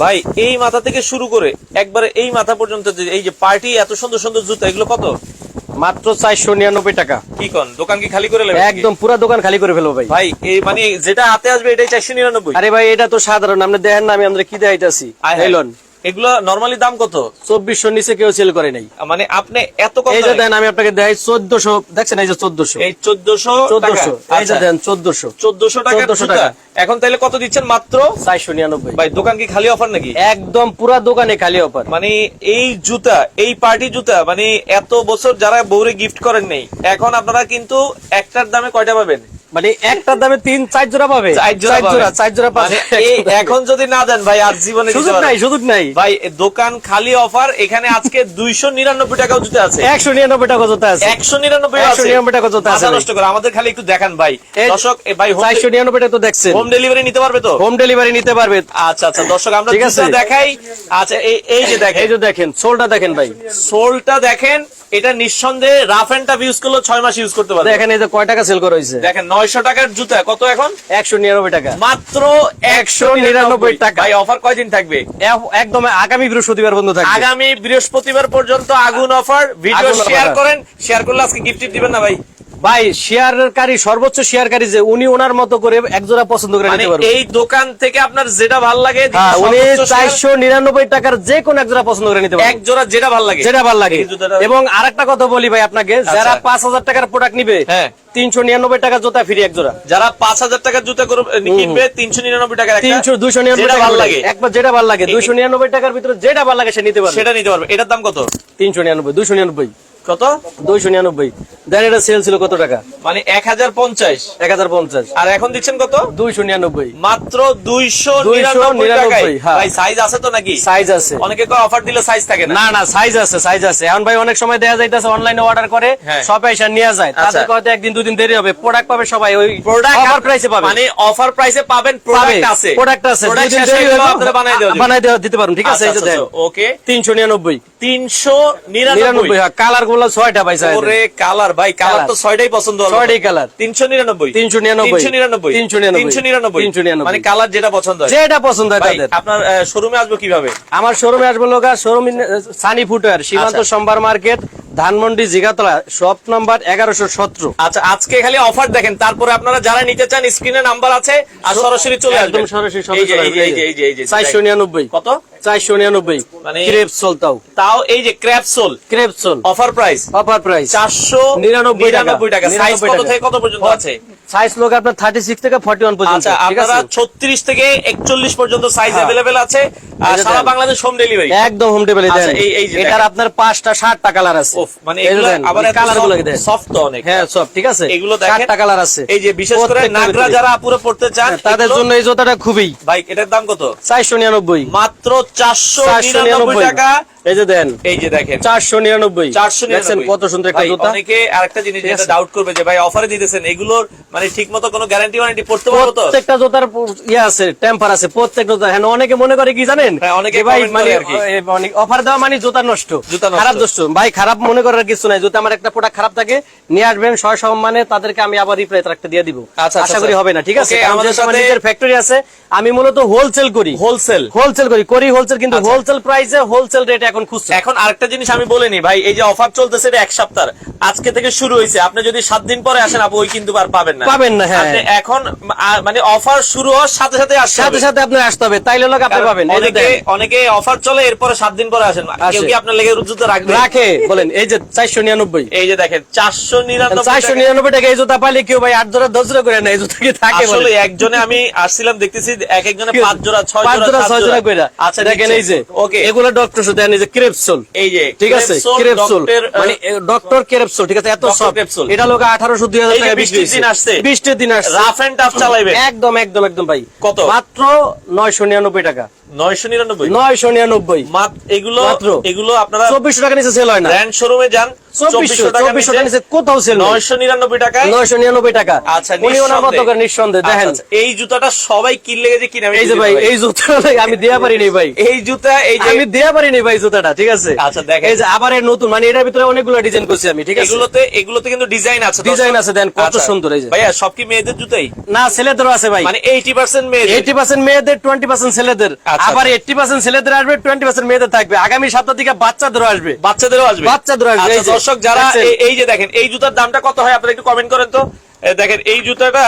ভাই এই মাথা থেকে শুরু করে একবারে এই মাথা পর্যন্ত যে এই যে পার্টি এত সুন্দর সুন্দর জুতা এগুলো কত? মাত্র চারশো নিরানব্বই টাকা। কি কন? দোকান কি খালি করে একদম পুরো দোকান খালি করে ফেলব ভাই। ভাই এই মানে যেটা হাতে আসবে এটাই চারশো নিরানব্বই? আরে ভাই এটা তো সাধারণ আপনি দেখেন না আমি আমরা কি দেখাইতেছি। আইলন এগুলো নরমালি দাম কত? চব্বিশশো নিচে কেউ সেল করে নাই। মানে আপনি এত এই যে দেন আমি আপনাকে দেখাই চোদ্দশো দেখছেন এই যে চোদ্দশো? এই চোদ্দশো চোদ্দশো এই যে দেন চোদ্দশো। চোদ্দশো টাকা 1400 টাকা। এখন তাহলে কত দিচ্ছেন মাত্র? চারশো নিরানব্বই। ভাই দোকান কি খালি অফার নাকি? একদম পুরা দোকানে খালি অফার মানে এই জুতা এই পার্টি জুতা মানে এত বছর যারা বউরে গিফট করেন নেই এখন আপনারা কিন্তু একটার দামে কয়টা পাবেন? মানে একটার দামে তিন চার জোড়া পাবে? চার জোড়া চার জোড়া পাবে। মানে এখন যদি না দেন ভাই জীবনে সুযোগ নাই সুযোগ নাই। ভাই দোকান খালি অফার এখানে আজকে দুইশো নিরানব্বই জুতা আছে। একশো নিরানব্বই টাকা জোতা আছে। একশো নিরানব্বই 199 টাকা জুতা আছে নষ্ট করে আমাদের খালি একটু দেখান ভাই। দর্শক ভাই চারশো নিরানব্বই টাকা তো দেখছেন। হোম ডেলিভারি নিতে পারবে তো? হোম ডেলিভারি নিতে পারবে। আচ্ছা আচ্ছা দর্শক আমরা। দেখাই। আচ্ছা এই এই যে দেখেন। এই যে দেখেন সোলটা দেখেন ভাই। সোলটা দেখেন এটা নিঃসন্দেহে রাফ এন্ড টাফ ইউজ করলে ছয় মাস ইউজ করতে পারবে। দেখেন এই যে কয় টাকা সেল করা হয়েছে? দেখেন নয়শো টাকার জুতা কত এখন? একশো নিরানব্বই টাকা। মাত্র একশো নিরানব্বই টাকা। অফার কয়দিন থাকবে? একদম আগামী বৃহস্পতিবার বন্ধ থাকবে। আগামী বৃহস্পতিবার পর্যন্ত আগুন অফার ভিডিও শেয়ার করেন শেয়ার করলে আজকে গিফট দিবেন না ভাই? ভাই শেয়ারকারী সর্বোচ্চ শেয়ারকারী যে উনি ওনার মতো করে একজোড়া পছন্দ করে মানে নিতে পারবে। এই দোকান থেকে আপনার যেটা ভালো লাগে হ্যাঁ, উনি চারশো নিরানব্বই টাকার যে কোনো একজোড়া পছন্দ করে নিতে এক পারবে। জোড়া যেটা ভালো লাগে। যেটা ভালো লাগে। এবং আরেকটা কথা বলি ভাই আপনাকে যারা পাঁচ হাজার টাকার প্রোডাক্ট নিবে হ্যাঁ। তিনশো নিরানব্বই টাকা জোতা ফ্রি এক জোড়া যারা পাঁচ হাজার টাকার জুতা কিনবে তিনশো নিরানব্বই একটা, তিনশো দুইশো নিরানব্বই টাকা ভালো লাগে। একবার যেটা ভালো লাগে দুইশো নিরানব্বই টাকার ভিতরে যেটা ভালো লাগে সে নিতে পারবে। সেটা নিতে পারবে। এটার দাম কত? তিনশো নিরানব্বই দুইশো নিরানব্বই। কত? দুইশো নিরানব্বই। দেন এটা সেল ছিল কত টাকা? মানে এক হাজার পঞ্চাশ। এক হাজার পঞ্চাশ। আর এখন দিচ্ছেন কত? দুইশো নিরানব্বই। মাত্র দুইশো 299 নিরানব্বই হ্যাঁ। ভাই সাইজ আছে তো নাকি? সাইজ আছে। অনেকে অফার দিলে সাইজ থাকে না। না সাইজ আছে সাইজ আছে। এখন ভাই অনেক সময় দেয়া যাইতেছে অনলাইনে অর্ডার করে হ্যাঁ। এসে নিয়ে যায়। আচ্ছা। হয়তো একদিন দুদিন দেরি হবে। প্রোডাক্ট পাবে সবাই ওই প্রোডাক্ট অফার প্রাইসে পাবে। মানে অফার প্রাইসে পাবেন প্রোডাক্ট আছে। প্রোডাক্ট আছে। দুদিন দেরি হয়ে হলেও আপনারা বানাই দেওয়া বানাই দেওয়া দিতে পারুন। ঠিক আছে এই যে আচ্ছা, আচ্ছা, ওকে। তিনশো নিরানব্বই। তিনশো নিরানব্বই। হ্যাঁ কালার গুলো ছয়টা পাইছে ওরে কালার ভাই কালার তো ছয়টাই পছন্দ হলো। ছয়টাই কালার। তিনশো নিরানব্বই। 399 তিনশো নিরানব্বই। 399 তিনশো নিরানব্বই। 399 মানে কালার যেটা পছন্দ হয়। যেটা পছন্দ হয় ভাই তাদের। আপনার শোরুমে আসব কীভাবে? আমার শোরুমে আসব লোক শোরুম সানি ফুটওয়ার সীমান্ত সোমবার market Dhanmondi Jigatola shop number এগারোশো সতেরো। আচ্ছা আজকে খালি অফার দেখেন তারপরে আপনারা যারা নিতে চান স্ক্রিনে নাম্বার আছে আর সরাসরি চলে আসবেন। একদম সরাসরি চারশো নিরানব্বই। কত? চারশো নিরানব্বই। মানে- ক্রেপ চলতাও তাও। এই যে crepe sole crepe offer price offer price চারশো নিরানব্বই টাকা। সাইজ কত টাকা। থেকে কত পর্যন্ত আছে? সাইজ লোক আপনার থার্টি সিক্স থেকে ফর্টি ওয়ান পর্যন্ত আচ্ছা আপনারা আছে? ছত্রিশ থেকে একচল্লিশ পর্যন্ত সাইজ হ্যাঁ। অ্যাভেলেবেল আছে। আর সারা বাংলাদেশ হোম ডেলিভারি একদম হোম টেবিলে আচ্ছা, দেন। এটার আপনার পাঁচটা ষাটটা কালার আছে। ওফ, মানে এগুলো আবার এই কালারগুলো দেন সফট অনেক। হ্যাঁ সব ঠিক আছে। এগুলো দেখেন। ষাটটা কালার আছে। এই যে বিশেষ করে নাগরা যারা পড়তে চান হ্যাঁ, তাদের জন্য এই জুতাটা খুবই। ভাই এটার দাম কত? চারশো নিরানব্বই। মাত্র চারশো চারশো নিরানব্বই। নিরানব্বই টাকা। এই যে দেন। এই যে দেখেন। চারশো নিরানব্বই। চারশো কত সুন্দর একটা জুতা? অনেকে আরেকটা জিনিস যেটা ডাউট করবে যে ভাই অফারে দিতেছেন এগুলোর মানে ঠিক মতো কোনো গ্যারান্টি ওয়ারেন্টি পড়তে পারব তো? প্রত্যেকটা জুতার ইয়ে আছে টেম্পার আছে প্রত্যেকটা জুতা। হ্যাঁ অনেকে মনে করে কি জানেন? হ্যাঁ, অনেকে ভাই মানে। অফার দেওয়া মানে জুতা নষ্ট। জুতা খারাপ ভাই খারাপ মনে করার কিছু নাই। যদি আমার একটা প্রোডাক্ট খারাপ থাকে নিয়ে আসবেন ছয় সম্মানে তাদেরকে আমি আবার রিপ্লাই একটা দিয়ে দিব। আচ্ছা, আশা আচ্ছা, করি আচ্ছা। হবে না ঠিক আছে? আমাদের সাথে- ফ্যাক্টরি আছে আমি মূলত হোলসেল করি। হোলসেল হোলসেল করি করি হোলসেল কিন্তু আচ্ছা। হোলসেল প্রাইসে হোলসেল রেটে এখন খুচরা এখন আরেকটা জিনিস আমি বলিনি ভাই এই যে অফার চলতেছে এটা এক সপ্তাহ আজকে থেকে শুরু হয়েছে। আপনি যদি সাত দিন পরে আসেন আপু ওই কিন্তু আর পাবেন না। পাবেন না, হ্যাঁ। এখন মানে অফার শুরু হওয়ার সাথে সাথে আসতে সাথে সাথে আপনার আসতে হবে। তাইলে লোক আপনি পাবেন। এই যে অনেকে অনেকে অফার চলে এরপরে সাত দিন পরে আসেন। কেউ কি আপনার লেগে রুজুতে রাখবে? রাখে। বলেন এই যে চারশো নিরানব্বই। এই যে দেখেন চারশো নিরানব্বই চারশো টাকা। নিরানব্বই টাকা এই জুতা পাইলে কেউ ভাই আট জোড়া দশ জোড়া করে না এই জুতা কি থাকে আসলে একজনে আমি আসছিলাম দেখতেছি এক একজনে পাঁচ জোড়া ছয় জোড়া ছয় জোড়া কইরা। আচ্ছা দেখেন এই যে ওকে এগুলো ডক্টর এই যে ক্রেপসোল এই যে ঠিক আছে ক্রেপসোল মানে ডক্টর ক্রেপসোল ঠিক আছে এত সব ক্রেপসোল এটা লোক আঠারোশো দুই হাজার এই যে টাকা বিক্রি বৃষ্টির হয়েছে। দিন আসছে। বৃষ্টির দিন আসছে। রাফ এন্ড টাফ চালাইবেন একদম একদম একদম ভাই। কত? মাত্র নয়শো নিরানব্বই টাকা। নয়শো নিরানব্বই? নয়শো নিরানব্বই। মাত- এগুলো মাত্র। এগুলো আপনারা চব্বিশশো টাকা নিচে সেল হয় না। ব্র্যান্ড শোরুমে যান। চব্বিশশো চব্বিশশো টাকা নিচে কোথাও সেল নয়শো নিরানব্বই টাকায়? নয়শো নিরানব্বই টাকা। আচ্ছা উনি ওনার মতো করে নিঃসন্দেহে দেখেন। আচ্ছা, আচ্ছা, এই জুতাটা সবাই কিনলে যে কিনে এই যে ভাই এই জুতাটা আমি দেয়া পারিনি ভাই। এই জুতা এই যে আমি দেয়া পারিনি ভাই জুতাটা ঠিক আছে? আচ্ছা, দেখেন। এই যে আবার এর নতুন মানে এটার ভিতরে অনেকগুলো ডিজাইন করছি আমি ঠিক আছে? এগুলোতে এগুলোতে কিন্তু ডিজাইন আছে ডিজাইন আছে, দেন, কত। সুন্দর এই যে। ভাইয়া সব কি মেয়েদের জুতাই? না ছেলেদেরও আছে ভাই। মানে মেয়েদের। এইটি পার্সেন্ট মেয়েদের টোয়েন্টি পার্সেন্ট ছেলেদের। আবার আচ্ছা। এইটি পার্সেন্ট ছেলেদের আসবে টোয়েন্টি পার্সেন্ট মেয়েদের থাকবে। আগামী সপ্তাহ থেকে বাচ্চাদেরও আসবে। বাচ্চাদেরও আসবে। বাচ্চাদেরও আসবে, দর্শক যারা এই- যে দেখেন এই জুতার দামটা কত হয় আপনারা একটু কমেন্ট করেন তো। দেখেন এই জুতাটা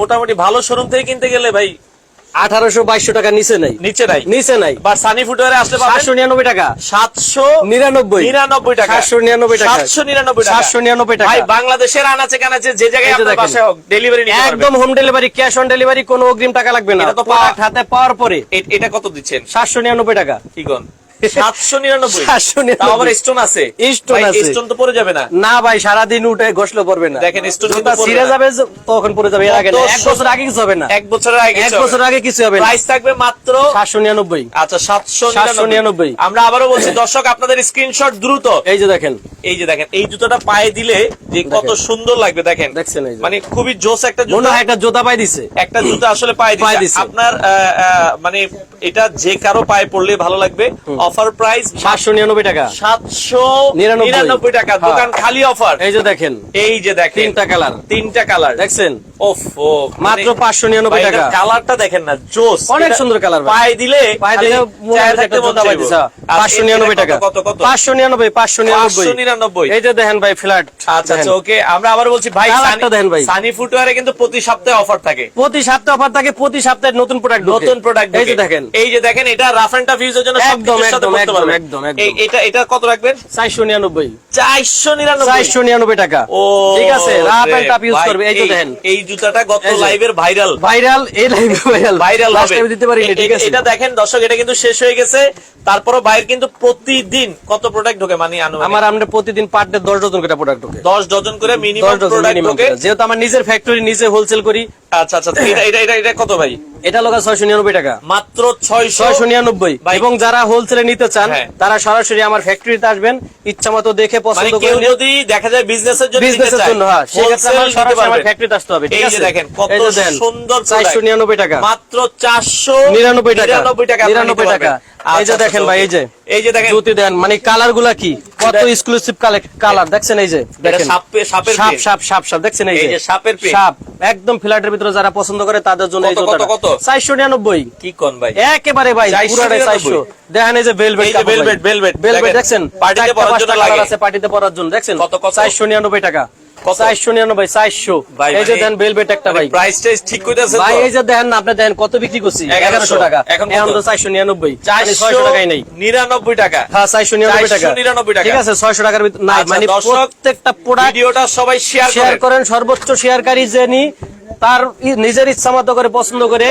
মোটামুটি ভালো শোরুম থেকে কিনতে গেলে ভাই আঠারোশো বাইশশো টাকা নিচে নাই। নিচে নাই। নিচে নাই। বা সানি ফুটওয়ারে আসলে সাতশো নিরানব্বই টাকা। সাতশো নিরানব্বই। নিরানব্বই টাকা। সাতশো নিরানব্বই টাকা। সাতশো নিরানব্বই সাতশো নিরানব্বই টাকা। ভাই বাংলাদেশের আনাচে কানাচে যে জায়গায় আপনার দেখেন। হোক ডেলিভারি একদম home delivery cash on delivery কোনো অগ্রিম টাকা লাগবে না। তো হাতে পাওয়ার পরে। এটা কত দিচ্ছেন? সাতশো নিরানব্বই টাকা। কি কোন সাতশো নিরানব্বই। 799 তাও আবার স্টোন আছে। স্টোন তো পড়ে যাবে না। না ভাই সারাদিন উঠে ঘষলে পড়বে না। দেখেন, স্টোন কিন্তু জুতা পড়বে ছিঁড়ে যাবে তখন পড়ে যাবে। এর আগে কত এক বছর আগে কিছু হবে না। এক বছরের আগে এক বছর আগে কিছু হবে প্রাইস থাকবে মাত্র সাতশো নিরানব্বই। আচ্ছা সাতশো 799 আমরা আবারও বলছি দর্শক আপনাদের স্ক্রিনশট দ্রুত। এই যে দেখেন। এই যে দেখেন এই জুতোটা পায়ে দিলে যে কত সুন্দর লাগবে দেখেন। দেখছেন মানে খুবই জোস একটা জুতা। একটা জোতা পাই দিছে। একটা জুতা আসলে পায়ে পায়ে দিছে। আপনার মানে এটা যে কারও পায়ে পড়লে ভালো লাগবে। অফার প্রাইস সাতশো নিরানব্বই টাকা। সাতশো নিরানব্বই। নিরানব্বই টাকা। হ্যাঁ। দোকান খালি অফার। এই যে দেখেন। এই যে দেখেন। তিনটা কালার। তিনটা কালার। দেখছেন? ওফ ও মাত্র 599 টাকা। কালারটা দেখেন না জোস। অনেক সুন্দর কালার পায়ে দিলে পায়ে দিলে মনে হয় মন পাঁচশো নিরানব্বই টাকা। কত কত? পাঁচশো নিরানব্বই পাঁচশো নিরানব্বই। 599 এই যে দেখেন ভাই ফ্ল্যাট আচ্ছা আচ্ছা ওকে আমরা আবার বলছি ভাই দেখেন ভাই। সানি ফুটওয়ারে কিন্তু প্রতি সপ্তাহে অফার থাকে। প্রতি সপ্তাহে অফার থাকে প্রতি সপ্তাহে নতুন প্রোডাক্ট নতুন প্রোডাক্ট এই যে দেখেন। এই যে দেখেন এটা রাফ এন্ড টাফ ইউজের জন্য একদম, সাথে একদম, পারবেন একদম, একদম। এটা এটা কত রাখবেন? চারশো নিরানব্বই। চারশো নিরানব্বই? চারশো নিরানব্বই টাকা। ও ঠিক আছে রাফ এন্ড টাপ ইউজ করবে এই যে দেখেন। এই জুতাটা গত লাইভের ভাইরাল ভাইরাল এই লাইভে ভাইরাল ভাইরাল হবে। দিতে পারিনি ঠিক আছে। এটা দেখেন দর্শক এটা কিন্তু শেষ হয়ে গেছে। তারপরও বাইরে কিন্তু প্রতিদিন কত প্রোডাক্ট ঢোকে? মানে আনুমানিক। আমার আমরা প্রতিদিন পার ডে দশ ডজন করে প্রোডাক্ট ঢোকে। দশ ডজন করে মিনিমাম প্রোডাক্ট ঢোকে। যেহেতু আমার নিজের ফ্যাক্টরি নিজে হোলসেল করি। আচ্ছা আচ্ছা এটা এটা এটা এটা কত ভাই? এটা লোক ছয়শো নিরানব্বই টাকা। মাত্র ছয়শো নিরানব্বই। এবং যারা হোলসেলে নিতে চান হ্যাঁ। তারা সরাসরি আমার ফ্যাক্টরিতে আসবেন ইচ্ছা মতো দেখে মানে পছন্দ করে যদি দেখা যায় বিজনেসের জন্য বিজনেসের জন্য হ্যাঁ সেক্ষেত্রে আমার সরাসরি আমার ফ্যাক্টরিতে আসতে হবে ঠিক আছে? দেখেন কত সুন্দর চারশো নিরানব্বই টাকা। মাত্র চারশো নিরানব্বই টাকা। নিরানব্বই টাকা আপনারা নিরানব্বই নিতে টাকা। পারবেন। এই যে আচ্ছা, দেখেন আচ্ছা, ভাই এই যে। এই যে দেখেন। দেন মানে কালারগুলা কি? কত এক্সক্লুসিভ কালার দেখছেন এই যে দেখেন। সাপের সাপ সাপ সাপ সাপ দেখছেন এই যে? সাপের সাপ একদম ফ্ল্যাটের ভিতরে যারা পছন্দ করে তাদের জন্য এই কত, কত, জুতাটা। কত? চারশো নিরানব্বই। কি কোন ভাই? একেবারে ভাই 499 পুরাটাই দেখেন এই যে ভেলভেট এই যে velvet, velvet, ভেলভেট দেখছেন? পার্টিতে পরার জন্য লাগে। আছে পার্টিতে পরার জন্য দেখছেন? কত, কত? চারশো নিরানব্বই টাকা। কত? চারশো নিরানব্বই চারশো। এই যে দেন ভেলভেট একটা ভাই। প্রাইস টাইস ঠিক কইতাছেন ভাই এই যে দেখেন না আপনি দেখেন কত বিক্রি করছি? এগারোশো। টাকা। এখন এখন তো চারশো নিরানব্বই। ছয়শো টাকাই নেই। নিরানব্বই টাকা। হ্যাঁ চারশো নিরানব্বই টাকা। 499 টাকা। ঠিক আছে ছয়শো টাকার ভিতর নাই মানে প্রত্যেকটা প্রোডাক্ট সবাই শেয়ার শেয়ার করেন। করেন সর্বোচ্চ শেয়ারকারী যিনি তার নিজের ইচ্ছা মতো করে পছন্দ করে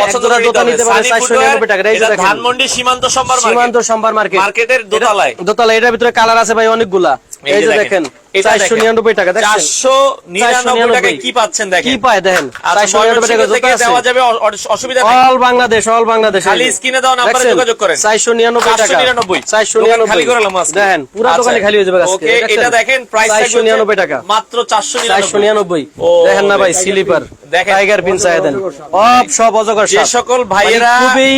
ধানমন্ডি সীমান্ত সম্ভার সীমান্ত সম্ভার মার্কেট মার্কেটের দোতলায়। দোতলা এটার ভিতরে কালার আছে ভাই অনেকগুলা। এই যে দেখেন চারশো নিরানব্বই টাকা দেখছেন? চারশো নিরানব্বই টাকায় কি পাচ্ছেন দেখেন? কি পায় দেখেন? চারশো নিরানব্বই টাকা ময়মনসিংহ থেকে দেওয়া যাবে অ- অ- অসুবিধা নেই। অল বাংলাদেশ অল বাংলাদেশ খালি স্ক্রিনে দেওয়া নাম্বারে যোগাযোগ করেন। চারশো নিরানব্বই টাকা। 499 চারশো দোকান নিরানব্বই। খালি করে আজকে। দেখেন পুরো দোকানে খালি হয়ে যাবে আজকে। ওকে এটা দেখেন প্রাইস চারশো নিরানব্বই টাকা। মাত্র চারশো চারশো নিরানব্বই। ও, দেখেন না ভাই স্লিপার দেখেন। টাইগার পিন চাই দেন। অব সব অজগর যে সকল মানে ভাইয়েরা খুবই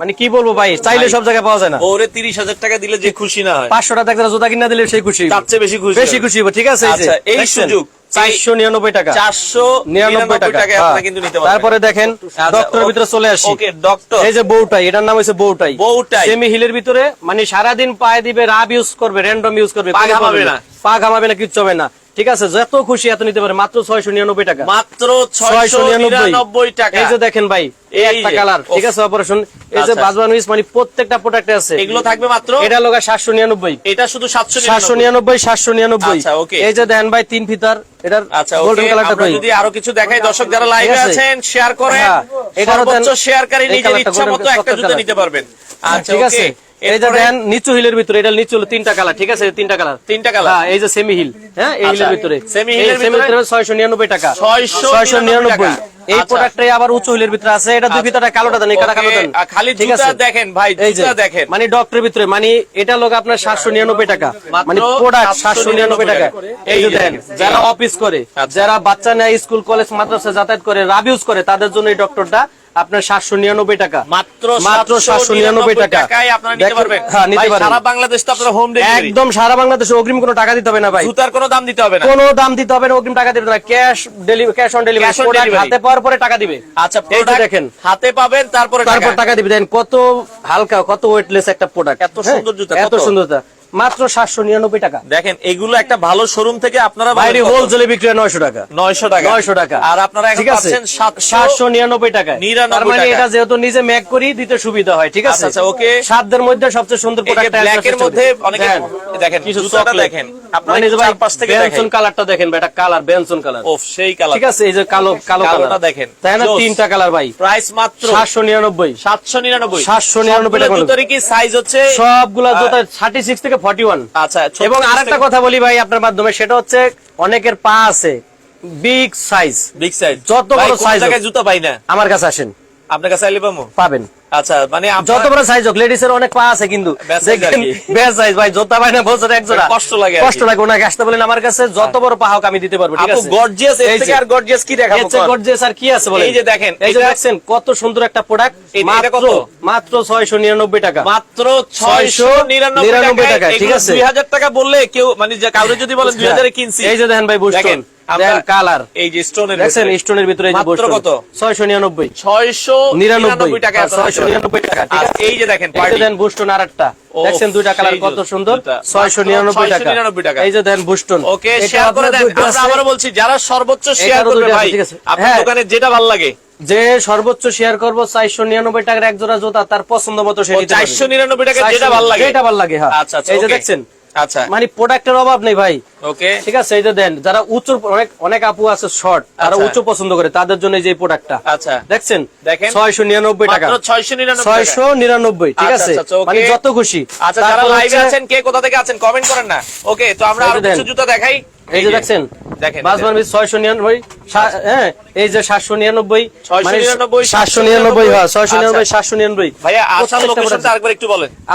মানে কি বলব ভাই? চাইলে সব জায়গায় পাওয়া যায় না। ওরে তিরিশ হাজার টাকা দিলে যে খুশি না হয়। পাঁচশো টাকা জুতা কিনা দিলে সেই খুশি তার চেয়ে বেশি খুশি বেশি খুশি হবে, ঠিক আছে? এই আচ্ছা? সুযোগ। চারশো নিরানব্বই টাকা। চারশো নিরানব্বই টাকা। টাকায় হ্যাঁ। আপনারা কিন্তু নিতে তারপরে দেখেন আচ্ছা, ডক্টরের ভিতরে চলে আসি। ডক্টর এই যে বউটাই এটার নাম হচ্ছে বউটাই। বউটাই। সেমি হিলের ভিতরে মানে সারাদিন পায়ে দিবে রাব ইউজ করবে র্যান্ডম ইউজ করবে পা ঘামাবে না। পা ঘামাবে না কিচ্ছু হবে না। ঠিক আছে যত খুশি এত নিতে পারে। মাত্র ছয়শো নিরানব্বই টাকা। মাত্র ছয়শো নিরানব্বই। টাকা। এই যে দেখেন ভাই একটা কালার ঠিক আছে অপারেশন এই যে। বাজবান উইস মানে প্রত্যেকটা প্রোডাক্টে আছে। এগুলো থাকবে মাত্র? এটা লোক সাতশো নিরানব্বই। এটা শুধু সাতশো সাতশো নিরানব্বই সাতশো নিরানব্বই। এই যে দেখেন ভাই তিন ফিতার। এটার গোল্ডেন কালারটা কই? যদি আরও কিছু দেখাই দর্শক যারা লাইভে আছেন শেয়ার করেন। এটারও দেন- সর্বোচ্চ শেয়ারকারী নিজের ইচ্ছা মতো একটা জুতো নিতে পারবেন। আচ্ছা ঠিক আছে। এই যে দেন নিচু হিলের ভিতরে এটা নিচু হলো তিনটা কালার ঠিক আছে? তিনটা কালার। তিনটা কালার। হ্যাঁ এই যে সেমি হিল হ্যাঁ এই আচ্ছা, হিলের ভিতরে। semi হিলের ভিতরে ভিতরে ছয়শো নিরানব্বই টাকা। 699 টাকা। এই আচ্ছা। প্রোডাক্টটাই আবার উঁচু হিলের ভিতরে আছে। এটা দুই ভিতরে কালোটা দেন কালো দেন। খালি ঠিক জুতা আছে? দেখেন ভাই জুতা দেখেন। মানে ডক্টরের ভিতরে মানে এটা লোক আপনার সাতশো নিরানব্বই টাকা। মানে প্রোডাক্ট 799 টাকা। এই দেন যারা অফিস করে আচ্ছা। যারা বাচ্চা নেয় স্কুল কলেজ মাদ্রাসা যাতায়াত করে রাবিউজ করে তাদের জন্য এই ডক্টরটা আপনার সাতশো নিরানব্বই টাকা। মাত্র মাত্র 799 টাকা। টাকায় আপনারা নিতে পারবেন। হ্যাঁ। সারা বাংলাদেশ তো আপনারা হোম ডেলিভারি একদম সারা বাংলাদেশে অগ্রিম কোনো টাকা দিতে হবে না ভাই। জুতার কোনো দাম দিতে হবে না। কোনো দাম দিতে হবে না অগ্রিম টাকা দিতে হবে না। Cash delivery cash on delivery হাতে পাওয়ার পরে টাকা দিবে। আচ্ছা প্রোডাক্ট দেখেন। হাতে পাবেন তারপরে তারপর টাকা। দিবে। দেখেন কত হালকা কত ওয়েটলেস একটা প্রোডাক্ট এত সুন্দর জুতা, এত কত? মাত্র সাতশো নিরানব্বই টাকা। দেখেন এগুলো একটা ভালো শোরুম থেকে আপনারা বাইরে হোলসেলে বিক্রি হয় নয়শো টাকা। নয়শো টাকা। নয়শো টাকা। আর আপনারা ঠিক আছে? সাতশো নিরানব্বই টাকায়। 99 তার মানে এটা যেহেতু নিজে ম্যাক করি দিতে সুবিধা হয় ঠিক আছে? আচ্ছা, আচ্ছা, okay। সাতদের মধ্যে সবচেয়ে সুন্দর প্রোডাক্ট ব্ল্যাক এর মধ্যে অনেকে দেখেন কিছু জুতাটা দেখেন। আপনারা মানে যে ভাই চারপাশ থেকে দেখেন। বেনসন কালারটা দেখেন ভাই, এটা কালার বেনসন কালার ওফ সেই কালার ঠিক আছে এই যে কালো কালো কালোটা কালার দেখেন। তাই না? তিনটা কালার ভাই। প্রাইস মাত্র সাতশো নিরানব্বই। সাতশো নিরানব্বই। 799 টাকা জুতারই কি সাইজ হচ্ছে? সবগুলা জুতা থার্টি সিক্স থেকে ফর্টি ওয়ান। আচ্ছা এবং আরেকটা কথা বলি ভাই আপনার মাধ্যমে সেটা হচ্ছে অনেকের পা আছে বিগ সাইজ। বিগ সাইজ যত বড় সাইজ। জুতা পাই না? আমার কাছে আসেন। আপনার কাছে আইলে পাবেন। আচ্ছা মানে যত বড় সাইজ হোক লেডিস এর অনেক পা আছে কিন্তু। Best size দেখেন আর কি। বেশ সাইজ ভাই জোতা ভাই না বছর এক জোড়া। কষ্ট লাগে কষ্ট লাগে ওনাকে আসতে বলেন আমার কাছে। যত বড় পা হোক আমি দিতে পারব ঠিক আছে? গর্জিয়াস এর থেকে আর গর্জিয়াস কি দেখাবো এর চেয়ে আর কি আছে বলেন? এই যে দেখেন, এই যে দেখছেন কত সুন্দর একটা প্রোডাক্ট মাত্র কত? মাত্র ছয়শো নিরানব্বই টাকা। মাত্র 699 টাকা। টাকা, ঠিক আছে। দুই হাজার টাকা বললে কেউ মানে কাউরে যদি বলেন দুই হাজারে কিনছি। এই যে দেখেন ভাই দেখেন কালার এই যে স্টোনের দেখছেন স্টোনের ভিতরে মাত্র কত? ছয়শো নিরানব্বই। ছয়শো নিরানব্বই নিরানব্বই টাকা ছয়শো নিরানব্বই টাকা আর এই যে দেখেন এই দেন বুস্টন আর দেখছেন দুইটা কালার কত সুন্দর? জুতা। ছয়শো নিরানব্বই টাকা। 699 টাকা। এই যে দেন বুস্টন ওকে শেয়ার করে দেন। আমরা আছে। বলছি যারা সর্বোচ্চ শেয়ার করবে ভাই আপনার হ্যাঁ। দোকানে যেটা ভালো লাগে। যে সর্বোচ্চ শেয়ার করব চারশো নিরানব্বই টাকার এক জোড়া জোতা তার পছন্দ মতো সেটা চারশো নিরানব্বই টাকা যেটা 400 ভালো লাগে। এটা ভালো লাগে হ্যাঁ। আচ্ছা আচ্ছা এই যে দেখছেন আচ্ছা। মানে প্রোডাক্টের অভাব নেই ভাই। ওকে। ঠিক আছে এই দেন যারা উঁচু অনেক অনেক আপু আছে শর্ট তারা আচ্ছা। পছন্দ করে তাদের জন্য এই যে প্রোডাক্টটা। আচ্ছা। দেখছেন? দেখেন। ছয়শো নিরানব্বই টাকা। মাত্র ঠিক আচ্ছা, আছে? মানে যত খুশি। আচ্ছা যারা লাইভে আছেন কে কোথা থেকে আছেন কমেন্ট করেন না। ওকে তো আমরা আরও। কিছু জুতা দেখাই। এই যে দেখছেন? দেখেন বাসমান ছয়শো নিরানব্বই হ্যাঁ এই যে সাতশো নিরানব্বই সাতশো নিরানব্বই ছয়শো নিরানব্বই সাতশো নিরানব্বই।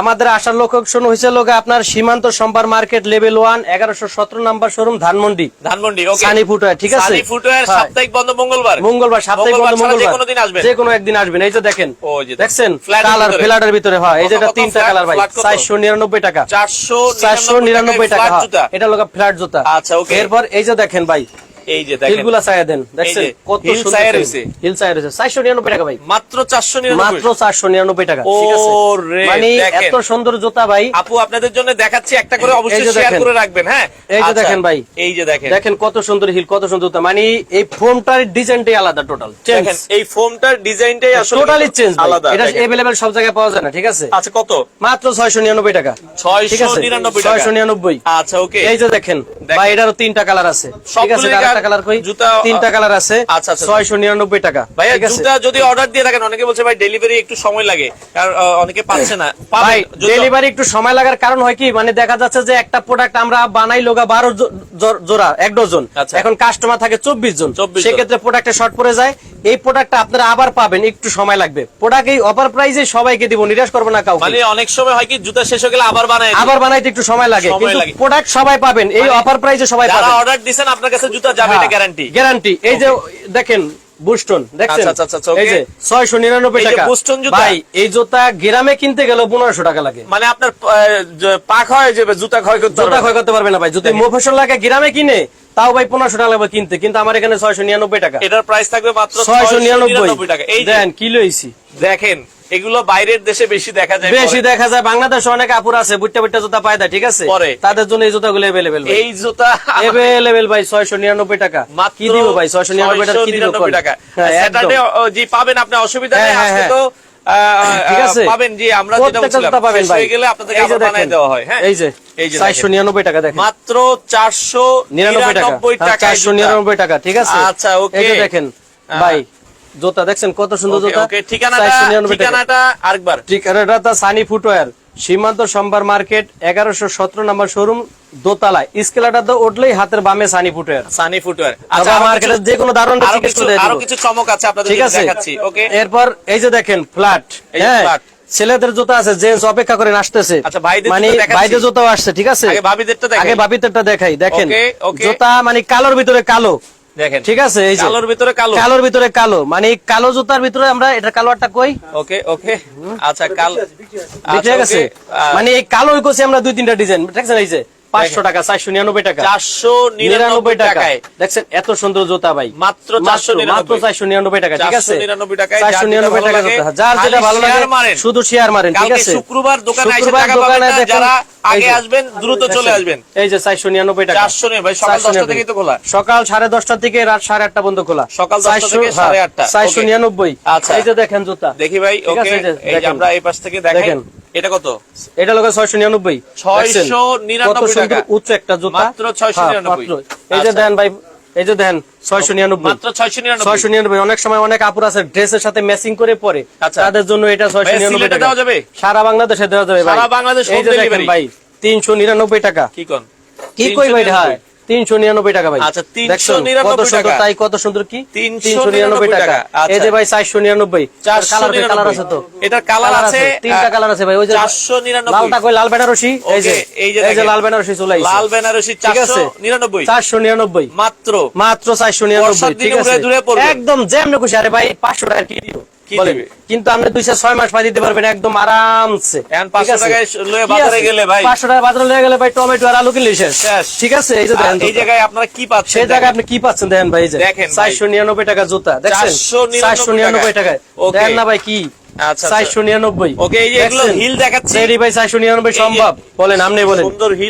আমাদের আসার লোকেশন হয়েছে লোক আপনার সীমান্ত সম্পার মার্কেট লেভেল ওয়ান এগারোশো সতেরো number showroom Dhanmondi. Dhanmondi Sunny footwear ঠিক আছে? হ্যাঁ। সাপ্তাহিক বন্ধ মঙ্গলবার। মঙ্গলবার সাপ্তাহিক বন্ধ মঙ্গলবার যে কোনো একদিন আসবেন। এই যে দেখেন এই। দেখছেন? কালার। ফ্ল্যাটের ভিতরে। হয় এই কত, যেটা তিনটা কালার ভাই। চারশো নিরানব্বই টাকা। চারশো চারশো নিরানব্বই টাকা হ্যাঁ। এটা লোক ফ্ল্যাট জুতা। আচ্ছা। এরপর এই যে দেখেন ভাই এই যে দেখেন হিলগুলা চায়া দেন দেখছেন? কত সুন্দর হিল। রয়েছে। হিল চায়া রয়েছে। চারশো নিরানব্বই টাকা ভাই। মাত্র চারশো নিরানব্বই। মাত্র চারশো নিরানব্বই টাকা ঠিক আছে? মানে এত সুন্দর জুতা ভাই। আপু আপনাদের জন্য দেখাচ্ছি একটা করে অবশ্যই শেয়ার করে রাখবেন হ্যাঁ? এই যে আচ্ছা, দেখেন ভাই। এই যে দেখেন। দেখেন কত সুন্দর হিল কত সুন্দর জুতা। মানে এই ফোমটার ডিজাইনটাই আলাদা টোটাল। দেখেন এই ফোমটার ডিজাইনটাই আসলে টোটালি চেঞ্জ আলাদা এটা দেখেন। সব জায়গায় পাওয়া যায় না ঠিক আছে? আচ্ছা কত? মাত্র ছয়শো নিরানব্বই টাকা ঠিক ছয়শো আছে নিরানব্বই টাকা। ছয়শো নিরানব্বই। আচ্ছা ওকে। এই যে দেখেন দেখেন। ভাই এটারও তিনটা কালার আছে ঠিক আছে? সবগুলোরই কালার কই? জুতা- তিনটা কালার আছে। আচ্ছা, আচ্ছা। ছয়শো নিরানব্বই টাকা। ভাইয়া জুতা যদি অর্ডার দিয়ে থাকেন অনেকে বলছে ভাই ডেলিভারি একটু সময় লাগে। কারণ অনেকে পাচ্ছে না। ভাই ডেলিভারি একটু সময় লাগার কারণ হয় কি? মানে দেখা যাচ্ছে যে একটা প্রোডাক্ট আমরা বানাই লোগা বারো জো- জো- জোড়া এক ডজন। আচ্ছা। এখন কাস্টমার থাকে চব্বিশ জন। 24 জন। সেক্ষেত্রে প্রোডাক্টে শর্ট পড়ে যায়। এই প্রোডাক্টটা আপনারা আবার পাবেন একটু সময় লাগবে। প্রোডাক্ট এই অফার প্রাইসে সবাইকে দিব নিরাশ করব না কাউকে। মানে অনেক সময় হয় কি জুতা শেষ হয়ে গেলে আবার বানায় আবার বানাইতে একটু সময় লাগে কিন্তু প্রোডাক্ট সবাই পাবেন এই মানে অফার প্রাইসে সবাই পাবেন। যারা অর্ডার দিছেন আপনার কাছে জুতা যাবে এটা গ্যারান্টি গ্যারান্টি এই যে দেখেন বুস্টন দেখছেন? আচ্ছা, আচ্ছা, আচ্ছা, এই যে ছয়শো নিরানব্বই টাকা। Booston জুতা? ভাই এই জুতা গ্রামে কিনতে গেলেও পনেরোশো টাকা লাগে। মানে আপনার পাক হয় যে জুতা ক্ষয় করতে জুতা পারবে ক্ষয় করতে পারবে না ভাই। যদি মোফেশন লাগে গ্রামে কিনে তাও ভাই পনেরোশো টাকা লাগবে কিনতে কিন্তু আমার এখানে ছয়শো নিরানব্বই টাকা। এটার প্রাইস থাকবে মাত্র ছয়শো নিরানব্বই। টাকা। এই দেন কিলো ইসি দেখেন এগুলো বাইরের দেশে বেশি দেখা যায় বেশি দেখা যায়। বাংলাদেশে অনেক আপুর আছে বুট্টা বুট্টা জুতা পায় দেয় ঠিক আছে? পরে। তাদের জন্য এই জুতা গুলো এভেলেবেল এই জুতা এভেলেবেল ভাই ছয়শো নিরানব্বই টাকা। কি দিব ভাই? ছয়শো নিরানব্বই টাকা হ্যাঁ, স্যাটারডে জি পাবেন আপনি অসুবিধা নেই হ্যাঁ, হ্যাঁ, আজকে হ্যাঁ। তো পাবেন জি আমরা যেটা বলছিলাম শেষ হয়ে গেলে আপনাদেরকে আবার বানায় দেওয়া হয় হ্যাঁ? এই যে এই যে চারশো দেখেন। নিরানব্বই টাকা দেখেন। মাত্র হ্যাঁ, টাকা চারশো নিরানব্বই টাকা ঠিক আছে? আচ্ছা, ওকে এই যে দেখেন। ভাই জোতা দেখছেন কত সুন্দর জোতা? ওকে ঠিকানাটা ঠিকানাটা আরেকবার। ঠিকানাটা তো সানি ফুটওয়্যার সীমান্ত সম্বার মার্কেট এগারোশো সতেরো নম্বর শোরুম দোতলায়। স্কেলাটা তো উঠলেই হাতের বামে সানি ফুটওয়্যার সানি ফুটওয়্যার আচ্ছা মার্কেটের যে কোনো দারুণ আরও কিছু চমক আছে আপনাদের ঠিক আছে? ওকে? এরপর এই যে দেখেন ফ্ল্যাট। হ্যাঁ ছেলেদের জুতা আছে জেন্টস অপেক্ষা করে আসতেছে আচ্ছা, ভাইদের মানে জুতা। ভাইদের জুতাও আসছে ঠিক আছে? আগে ভাবিদেরটা দেখাই। দেখাই। দেখেন। জুতা মানে কালোর ভিতরে কালো। দেখেন। ঠিক আছে এই কালোর ভিতরে কালো। কালোর ভিতরে কালো। মানে এই কালো জুতার ভিতরে আমরা এটা কালোটা কই? ওকে ওকে। আচ্ছা কাল ঠিক আচ্ছা, আছে। মানে এই কালোই করছি আমরা দুই তিনটা ডিজাইন দেখছেন এই যে। পাঁচশো টাকা চারশো নিরানব্বই টাকা। চারশো নিরানব্বই টাকায়। দেখছেন এত সুন্দর জুতা ভাই। মাত্র চারশো মাত্র চারশো নিরানব্বই টাকা ঠিক আছে? 499 টাকায়, চারশো নিরানব্বই টাকা যার যেটা ভালো লাগে শুধু শেয়ার মারেন ঠিক আছে? শুক্রবার দোকানে শুক্রবার দোকানে যারা আগে আসবেন দ্রুত চলে আসবেন। এই যে চারশো নিরানব্বই টাকা। 499 ভাই, সকাল দশটা থেকেই তো খোলা। সকাল সাড়ে দশটা থেকে রাত সাড়ে আটটা পর্যন্ত খোলা। সকাল দশটা থেকে হ্যাঁ, সাড়ে আটটা। চারশো নিরানব্বই। আচ্ছা। এই যে দেখেন জুতা। দেখি ভাই ওকে। আমরা এই পাশ থেকে দেখেন। এটা কত? এটা লোক ছয়শো নিরানব্বই। 699 কত উচ্চ একটা জুতা। মাত্র 699 হ্যাঁ, এই যে আচ্ছা। দেন ভাই এই যে দেন ছয়শো নিরানব্বই। মাত্র ছয়শো নিরানব্বই। ছয়শো নিরানব্বই। অনেক সময় অনেক আপুর আছে ড্রেসের সাথে ম্যাচিং করে পরে। আচ্ছা। তাদের জন্য এটা ছয়শো নিরানব্বই দেওয়া যাবে? সারা বাংলাদেশে দেওয়া যাবে ভাই। সারা বাংলাদেশ এই যে দেখেন ভাই তিনশো নিরানব্বই টাকা। কি কন? কি কই ভাই ভাই তিনশো নিরানব্বই টাকা ভাই। আচ্ছা, 399 দেখছেন, টাকা। তাই কত সুন্দর কি? 399 টাকা। এই যে ভাই চারশো নিরানব্বই। কালার কালার আছে তো? এটার কালার আছে তিনটা কালার আছে ভাই। ওই যে চারশো নিরানব্বই। লালটা কই? লাল বেনারসি? এই যে এই। লাল বেনারসি চলে লাল বেনারসি চারশো নিরানব্বই। চারশো নিরানব্বই। মাত্র। মাত্র চারশো নিরানব্বই ঠিক আছে। একদম যেমন খুশি। আরে ভাই পাঁচশো টাকা কি। দিবে? কিন্তু আপনি দুইশো ছয় মাস পাই দিতে পারবেন একদম আরামসে। এখন ঠিক 500 আছে? টাকায় লয়ে কি বাজারে আছে? গেলে ভাই। 500 টাকা বাজারে লয়ে গেলে ভাই টমেটো আর আলু কিনলে শেষ। ঠিক আছে? এই যে এই জায়গায় আপনারা কি পাচ্ছেন? সেই জায়গায় আপনি কি পাচ্ছেন দেখেন ভাই যে দেখেন চারশো নিরানব্বই টাকা জুতা দেখছেন? চারশো নিরানব্বই টাকায়। দেখেন না ভাই কি? আচ্ছা, আচ্ছা। চারশো নিরানব্বই। ওকে, এই যে এগুলো হিল দেখাচ্ছি। রেডি ভাই চারশো নিরানব্বই সম্ভব। বলেন আপনি বলেন।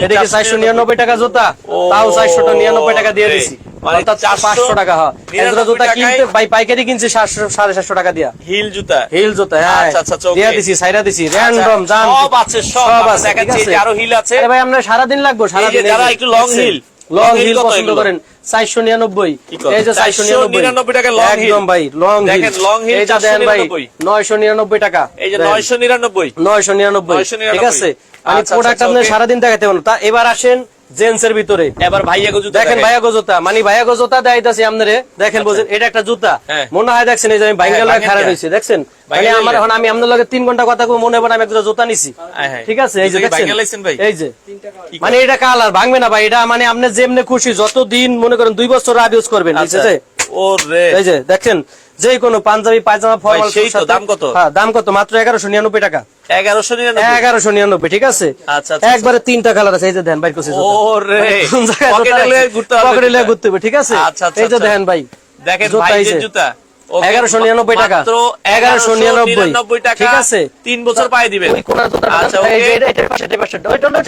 এটা কি চারশো নিরানব্বই। টাকা জুতা। তাও চারশো নিরানব্বই টাকা দিয়ে। দিছি। মানে পাঁচশো টাকা হয়। একজোড়া জুতা কিনতে ভাই পাইকারি কিনছি সাতশো সাড়ে সাতশো টাকা দিয়া। হিল জুতা। হিল জুতা হ্যাঁ। আচ্ছা, আচ্ছা, আচ্ছা, দিয়া দিছি সাইরা দিছি আচ্ছা, র্যান্ডম জান। সব আছে, সব আমরা দেখাচ্ছি, আরও হিল আছে। ভাই আমরা সারাদিন লাগবো সারাদিন যারা একটু long heel, লং হিল পছন্দ করেন চারশো নিরানব্বই। এই যে চারশো 499 টাকা। একদম ভাই লং হিল heel দেন ভাই নয়শো নিরানব্বই টাকা। এই যে নয়শো নিরানব্বই। নয়শো নিরানব্বই ঠিক আছে? মানে আচ্ছা, প্রোডাক্ট আচ্ছা, আপনি সারাদিন দেখাতে পারেন তা এবার আসেন জেন্টস ভিতরে। এবার ভাইয়া গো জুতা দেখেন ভাইয়া গো জুতা। মানে ভাইয়া গো জুতা দেখাইতাছি আপনারে। দেখেন বুঝেন এটা একটা জুতা। হ্যাঁ। মনে হয় দেখছেন এই যে আমি বাইঙ্গাল ভাঙেন খারাপ কে? হয়েছে দেখছেন? মানে আমার এখন আমি আপনার লগে তিন ঘণ্টা কথা কই মনে হয় আমি একটা জুতা নিছি। ঠিক আছে? এই যে দেখছেন? এই যে। মানে এটা কালার ভাঙবে না ভাই এটা মানে আপনি যেমনে খুশি যত দিন মনে করেন দুই বছর রাব ইউজ করবেন ঠিক আচ্ছা। আছে? ও রে এই যে দেখেন যে কোনো পাঞ্জাবি পায়জামা ফর্মাল সেই তো, দাম কত? হ্যাঁ দাম কত? মাত্র এগারোশো নিরানব্বই টাকা। এগারোশো নিরানব্বই? এগারোশো নিরানব্বই ঠিক আছে? আচ্ছা, আচ্ছা, একবারে তিনটা কালার আছে এই যে দেন বাইর করছি ও রে পকেটে লয়ে ঘুরতে হবে পকেটে লয়ে ঘুরতে হবে ঠিক আছে? আচ্ছা, আচ্ছা, এই যে আচ্ছা। দেখেন ভাই দেখেন ভাই যে। জুতা। ওকে, এগারোশো নিরানব্বই টাকা। মাত্র এগারোশো নিরানব্বই নিরানব্বই টাকা ঠিক আছে? তিন বছর পায়ে দিবেন। আচ্ছা, এই যে ওকে। এটার পাশে, এটার পাশে,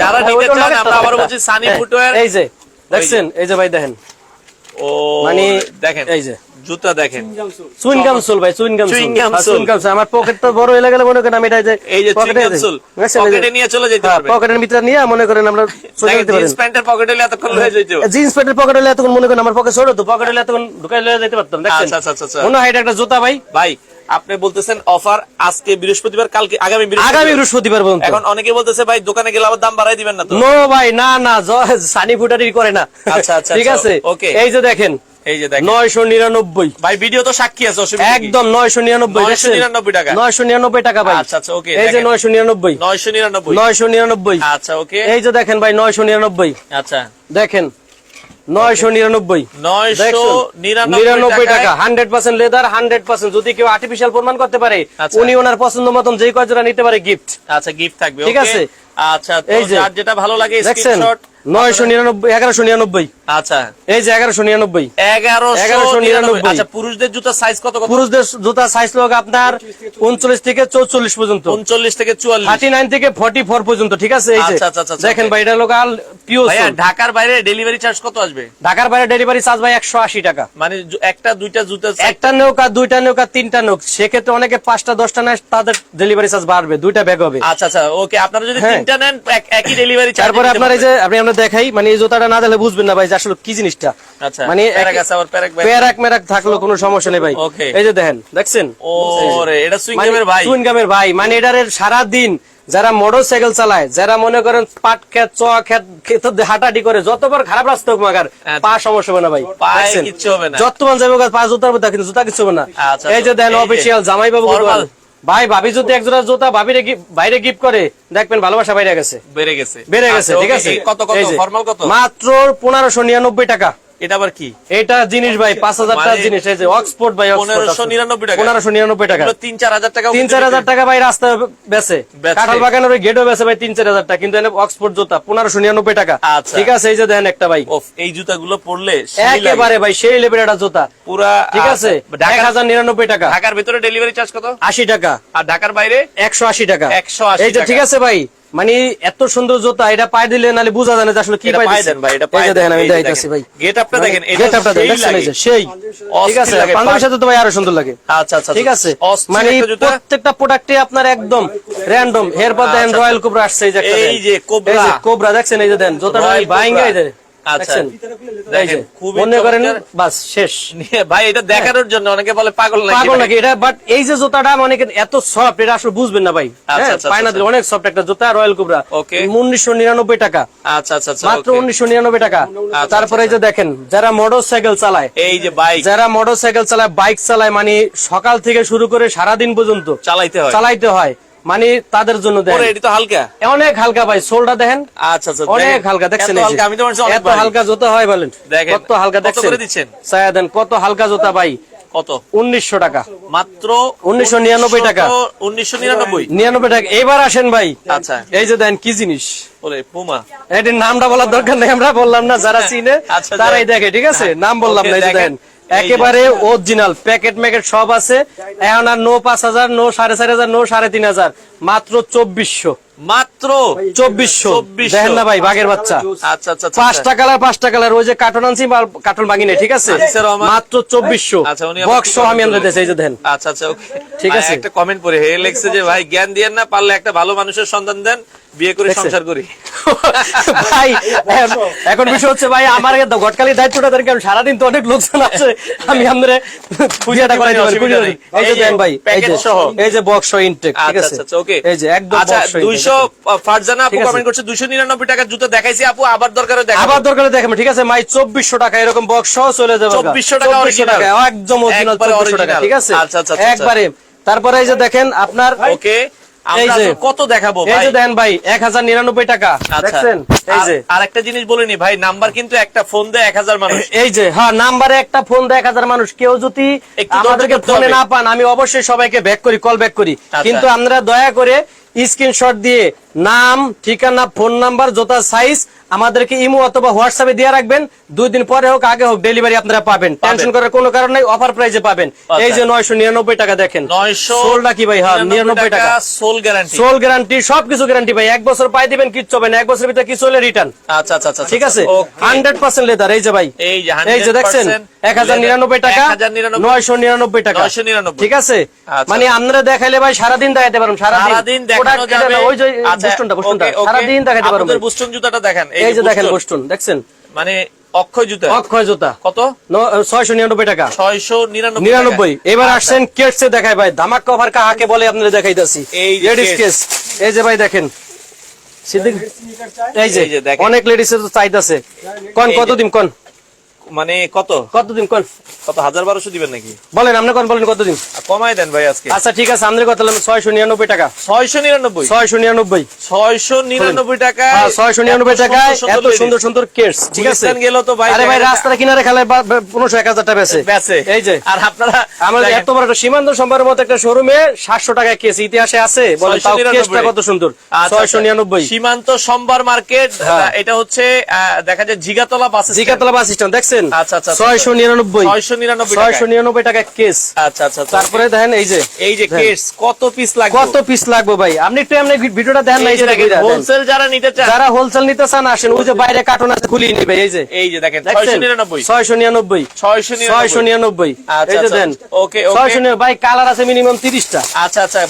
যারা নিতে চান, আমরা একটা। বলছি, সানি হ্যাঁ, ফুটওয়্যার। এই যে। দেখছেন? এই যে ভাই দেখেন। ও মানে দেখেন। এই যে জুতা দেখেন। চুইনগাম সোল ভাই চুইনগাম Chewing সোল হ্যাঁ। আমার পকেট তো বড় হয়ে গেলে মনে করেন আমি এটা যে এই যে পকেটে চুইংগাম সোল পকেটে নিয়ে চলে যেতে হ্যাঁ, পারবে পকেটের ভিতরে নিয়ে মনে করেন আমরা চলে যেতে পারেন জিন্স প্যান্টের পকেটে নিয়ে এতক্ষণ লয়ে যেতে জিন্স প্যান্টের পকেট হলে এতক্ষণ মনে করেন আমার পকেট ছোট তো পকেট হলে এতক্ষণ ঢুকাই লয়ে যেতে পারতাম দেখছেন? আচ্ছা, আচ্ছা, আচ্ছা, আচ্ছা। মনে হয় এটা একটা জুতা ভাই। ভাই আপনি বলতেছেন অফার আজকে বৃহস্পতিবার কালকে আগামী আগামী বৃহস্পতিবার পর্যন্ত এখন অনেকে বলতেছে ভাই দোকানে গেলে আবার দাম বাড়াই দিবেন না তো? নো ভাই না না সানি ফুটারি করে না। আচ্ছা, আচ্ছা, ঠিক আচ্ছা, আছে? okay. এই যে দেখেন এই যে দেখেন। নয়শো নিরানব্বই। ভাই ভিডিও তো সাক্ষী আছে অসুবিধা একদম নয়শো নিরানব্বই 999 টাকা। টাকা ভাই। আচ্ছা, আচ্ছা, এই যে আচ্ছা ওকে। এই যে দেখেন ভাই আচ্ছা। দেখেন টাকা লেদার হান্ড্রেড পার্সেন্ট। যদি কেউ আর্টিফিশিয়াল প্রমাণ করতে পারে আচ্ছা। উনি ওনার পছন্দ মতন যে কয়জোড়া নিতে পারে গিফট আচ্ছা গিফট থাকবে ঠিক আছে। আচ্ছা তো যেটা ভালো লাগে স্ক্রিনশট নয়শো নিরানব্বই এগারোশো নিরানব্বই। আচ্ছা। এই যে এগারোশো নিরানব্বই। এগারোশো নিরানব্বই। আচ্ছা পুরুষদের জুতার সাইজ কত কত? পুরুষদের জুতা সাইজ লোক আপনার উনচল্লিশ থেকে চৌচল্লিশ পর্যন্ত। উনচল্লিশ থেকে চুয়াল্লিশ। থার্টি নাইন থেকে ফর্টি ফোর পর্যন্ত ঠিক আছে? এই যে আচ্ছা, আচ্ছা, আচ্ছা, দেখেন ভাই এটা লোকাল পিওর ঢাকার বাইরে ডেলিভারি চার্জ কত আসবে? ঢাকার বাইরে ডেলিভারি চার্জ ভাই একশো আশি টাকা। মানে একটা দুইটা জুতা একটা নৌকা দুইটা নৌকা তিনটা নৌক সেক্ষেত্রে অনেকে পাঁচটা দশটা নেয় তাদের ডেলিভারি চার্জ বাড়বে দুইটা ব্যাগ হবে। আচ্ছা আচ্ছা ওকে আপনারা যদি হ্যাঁ। তিনটা নেন একই ডেলিভারি তারপরে আপনার এই যে আপনি দেখাই মানে এই জুতাটা না দিলে বুঝবেন না ভাই যে আসলে কি জিনিসটা। আচ্ছা, মানে প্যারাক মেরাক থাকল কোনো সমস্যা নেই ভাই। এই যে দেখেন দেখছেন? ওরে এটা সুইংগামের ভাই। চুইনগামের ভাই। মানে এটার সারা দিন যারা মোটর সাইকেল চালায় যারা মনে করেন পাট খেত চ খেত খেত হাঁটাহাঁটি করে যতবার খারাপ রাস্তা হোক মাগার আচ্ছা। পা সমস্যা হবে না ভাই। যতক্ষণ যাবে পা জুতার মধ্যে কিন্তু জুতা কিছু হবে না। আচ্ছা, এই যে দেন এই অফিসিয়াল জামাই বাবু। ভাই ভাবি যদি এক জোড়া জুতা ভাবিরে বাইরে গিফট করে দেখবেন ভালোবাসা বাইরে গেছে। বেড়ে গেছে। বেড়ে গেছে আচ্ছা, ঠিক আছে? কত কত? ফর্মাল কত? মাত্র পনেরোশো নিরানব্বই টাকা। এটা আবার কি? এটা জিনিস ভাই পাঁচ হাজার টাকা জিনিস এই যে অক্সফোর্ড ভাই পনেরোশো নিরানব্বই টাকা। পনেরোশো নিরানব্বই টাকা। তিন চার হাজার টাকা তিন চার হাজার টাকা ভাই রাস্তা বেছে কাঁঠাল বাগানের ওই গেটও বেছে ভাই তিন চার হাজার টাকা। কিন্তু এনে অক্সফোর্ড জুতা পনেরোশো নিরানব্বই টাকা। আচ্ছা। ঠিক আছে এই যে দেন একটা ভাই। এই জুতাগুলো সেই একেবারে ভাই সেই লেভেল একটা জুতা। পুরা ঠিক আছে আচ্ছা, এক হাজার নিরানব্বই টাকা। ঢাকার ভিতরে ডেলিভারি চার্জ কত? আশি টাকা। আর ঢাকার বাইরে? একশো আশি টাকা। 180 এই যে। ঠিক আছে ভাই। মানে এত সুন্দর জুতা এটা পায়ে দিলে নালে বোঝা যায় না যে আসলে কি পায়ে দেন ভাই এটা পায়ে দেখেন আমি দেখাইতাছি ভাই। গেট আপটা দেখেন এটা গেট আপটা সেই লাগে। যে সেই। ঠিক আছে পাঞ্জাবির সাথে তো ভাই আরও সুন্দর লাগে। আচ্ছা আচ্ছা ঠিক আছে? মানে প্রত্যেকটা প্রোডাক্টে আপনার একদম র্যান্ডম এরপর পর দেন রয়্যাল কোবরা আসছে এই যে একটা এই যে কোবরা। কোবরা দেখছেন এই যে দেন জুতা ভাই বাইঙ্গাই এই যে আচ্ছা। দেখছেন? এই দেখেন, যে খুবই মনে করেন বাস শেষ। ভাই এটা দেখানোর জন্য অনেকে বলে পাগল নাকি? পাগল নাকি এটা? বাট এই যে জুতাটা মানে এত সফট এটা আসলে বুঝবেন না ভাই। হ্যাঁ আচ্ছা, পায় না দিলে অনেক সফট একটা জুতা রয়্যাল কোবরা উনিশশো নিরানব্বই টাকা। আচ্ছা আচ্ছা আচ্ছা মাত্র উনিশশো নিরানব্বই টাকা। আচ্ছা, তারপরে যে দেখেন যারা মোটর সাইকেল চালায় এই যে বাইক যারা মোটর সাইকেল চালায় বাইক চালায় মানে সকাল থেকে শুরু করে সারাদিন পর্যন্ত চালাইতে হয়। চালাইতে হয়। মানে তাদের জন্য দেখেন এটা তো হালকা। অনেক হালকা ভাই সোলটা দেখেন। আচ্ছা আচ্ছা অনেক হালকা দেখছেন এত হালকা আমি তো হচ্ছে অনেক এত হালকা জুতা হয় বলেন। দেখেন, কত হালকা দেখছেন? করে দিচ্ছেন? ছায়া দেন কত হালকা জুতা ভাই। কত? উনিশশো টাকা। মাত্র 1999 টাকা। উনিশশো নিরানব্বই। নিরানব্বই টাকা। এবার আসেন ভাই। আচ্ছা। এই যে দেন কি জিনিস? পুমা। এটির নামটা বলার দরকার নেই আমরা বললাম না যারা চিনে আচ্ছা, তারাই দেখে ঠিক আছে? নাম বললাম না এই যে দেখেন। দেন। একেবারে অরিজিনাল প্যাকেট ম্যাকেট সব আছে। এখন আর নো পাঁচ হাজার নো সাড়ে চার হাজার নো সাড়ে তিন হাজার মাত্র চব্বিশশো। মাত্র? চব্বিশশো। 2400 দেখেন না ভাই বাঘের বাচ্চা। আচ্ছা আচ্ছা আচ্ছা, পাঁচটা কালার পাঁচটা কালার ওই যে কার্টন আনছি কার্টন ভাঙি নাই ঠিক আছে? মাত্র চব্বিশশো। আচ্ছা, বক্স আমি আমরা? দেশে এই যে দেন আচ্ছা আচ্ছা ঠিক আছে। একটা কমেন্ট পড়ে হে লেখছে যে ভাই জ্ঞান দিয়েন না পারলে একটা ভালো মানুষের সন্ধান দেন। বিয়ে করে সংসার করি। ভাই এখন- বিষয় হচ্ছে ভাই আমার ঘটকালি দায়িত্বটা কারণ সারাদিন তো অনেক লোকজন আছে আমি পূজাটা করাই দিতে পারি এই যে দেন ভাই এই যে সহ। এই যে বক্স ইনটেক ঠিক আচ্ছা আছে? আচ্ছা ওকে এই যে একদম আচ্ছা box intake, দুইশো ফারজানা আপু কমেন্ট করছে দুইশো নিরানব্বই টাকার জুতো দেখাইছি আপু আবার দরকার আবার দরকার দেখেন ঠিক আছে? মাই চব্বিশশো টাকা এরকম বক্স সহ চলে যাবে 2400 টাকা 2400। টাকা একদম অরিজিনাল টাকা ঠিক আছে? আচ্ছা, আচ্ছা, আচ্ছা, একবারে। তারপরে এই যে দেখেন আপনার ওকে এই আমরা যে- কত দেখাবো এই যে দেন ভাই এক হাজার নিরানব্বই টাকা। আচ্ছা। দেখছেন? এই যে। আর একটা জিনিস বলিনি ভাই নাম্বার কিন্তু একটা ফোন দেয় এক হাজার মানুষ। এই যে হ্যাঁ নাম্বারে একটা ফোন দেয় এক হাজার মানুষ। কেউ যদি আমাদেরকে ফোনে না পান আমি অবশ্যই সবাইকে ব্যাক করি কল ব্যাক করি। আচ্ছা। কিন্তু আমরা দয়া করে স্ক্রিনশট দিয়ে নাম ঠিকানা ফোন নাম্বার জোতা সাইজ আমাদেরকে ইমো অথবা হোয়াটসঅ্যাপে দিয়ে রাখবেন। দুই দিন পরে হোক আগে হোক ডেলিভারি আপনারা পাবেন। টেনশন করার কোনো কারণ নাই অফার প্রাইজে পাবেন। আচ্ছা। এই যে নয়শো নিরানব্বই টাকা দেখেন। সোলটা কি ভাই? হ্যাঁ নিরানব্বই টাকা। সোল গ্যারান্টি সোল গ্যারান্টি সবকিছু গ্যারান্টি ভাই। এক বছর পাই দিবেন কিচ্ছু হবে না। এক বছরের ভিতরে কিছু হলে রিটার্ন আচ্ছা আচ্ছা আচ্ছা ঠিক আছে. হান্ড্রেড পার্সেন্ট লেদার এই যে ভাই। এই যে দেখছেন 100% এক হাজার নিরানব্বই টাকা 1099 নয়শো নিরানব্বই টাকা। 999 ঠিক আছে? আচ্ছা। মানে আপনারা দেখাইলে ভাই সারাদিন দেখাতে পারবেন সারাদিন। ওই যে আচ্ছা, বুস্টনটা বুস্টনটা okay, okay. সারাদিন দেখাতে পারবেন আপনাদের বুস্টন জুতাটা দেখেন এই যে দেখেন বুস্টন। দেখছেন? মানে অক্ষয় জুতা। অক্ষয় জোতা। কত? ছয়শো নিরানব্বই টাকা। ছয়শো নিরানব্বই। এবার আচ্ছা। আসছেন কেটসে দেখায় ভাই। ধামাক কভার কাহাকে বলে আপনাদের দেখাইতেছি। এই যে লেডিস কেস। এই যে ভাই দেখেন। সিদ্দিক এই যে এই যে দেখেন। অনেক লেডিস তো চাইতেছে কোন এই যে। কতদিন কোন? মানে কত? কতদিন কোন? কত হাজার বারোশো দিবেন নাকি? বলেন আপনি কোন বলেন কতদিন? কমাই দেন ভাই আজকে। আচ্ছা ঠিক আছে আমাদের কথা ছয়শো নিরানব্বই টাকা। ছয়শো নিরানব্বই? ছয়শো নিরানব্বই। ছয়শো নিরানব্বই টাকা হ্যাঁ, ছয়শো নিরানব্বই টাকায় এত সুন্দর সুন্দর কেটস ঠিক আছে? গেলেও তো ভাই আরে ভাই রাস্তার কিনারে খেলে পনেরোশো এক হাজার টাকা বেছে বেচে। এই যে। আর আপনারা আমাদের এত বড় একটা সীমান্ত সম্ভারের মতো একটা শোরুমে সাতশো টাকায় কেস ইতিহাসে আছে। বলেন তাও কেসটা কত সুন্দর? আচ্ছা, ছয়শো আচ্ছা। নিরানব্বই। সীমান্ত সম্বার মার্কেট হ্যাঁ। এটা হচ্ছে দেখা যায় জিগাতলা বাস জিকাতলা বাস স্ট্যান্ড দেখছেন? দেখছেন আচ্ছা, আচ্ছা। ছয়শো নিরানব্বই। ছয়শো নিরানব্বই টাকা। কেস। তারপরে দেখেন এই যে। এই যে কেস কত পিস লাগবে? কত পিস লাগবে ভাই? আপনি একটু এমনি ভিডিওটা দেখেন না এই যে দেখেন, দেখেন। হোলসেল যারা নিতে চান। যারা হোলসেল নিতে চান আসেন। ওই যে বাইরে কার্টন আছে খুলিয়ে নিবে এই যে। এই যে দেখেন দেখছেন? 699 ছয়শো নিরানব্বই। ছয়শো নিরানব্বই। এই যে। দেন। ওকে, ওকে। ছয়শো নিরানব্বই। ভাই কালার আছে মিনিমাম তিরিশটা।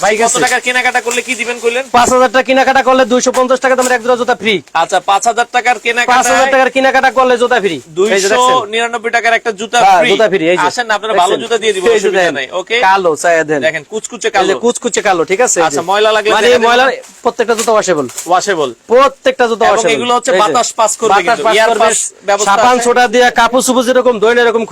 ভাই কত আছে। কেনাকাটা করলে কি দিবেন কইলেন? পাঁচ হাজার টাকা কেনাকাটা করলে দুইশো পঞ্চাশ টাকা তোমার এক জোড়া জুতা ফ্রি আচ্ছা পাঁচ হাজার টাকার পাঁচ কেনাকাটা হাজার টাকার কেনাকাটা করলে জুতা ফ্রি দুইশো নিরানব্বই টাকার একটা জুতা হ্যাঁ, জুতা ফ্রি আসেন আপনারা ভালো জুতা দিয়ে দিব ওকে কালো দেন। দেখেন কুচকুচে কালো। কুচকুচে কালো ঠিক আছে? আচ্ছা, ময়লা লাগলে মানে ময়লা প্রত্যেকটা জুতা ওয়াশেবল ওয়াশেবল প্রত্যেকটা জুতা ওয়াশেবল এগুলো হচ্ছে বাতাস পাস করবে কিন্তু, এয়ার পাস ব্যবস্থা সাবান দিয়ে কাপড় সুপুর যেরকম দইন এরকম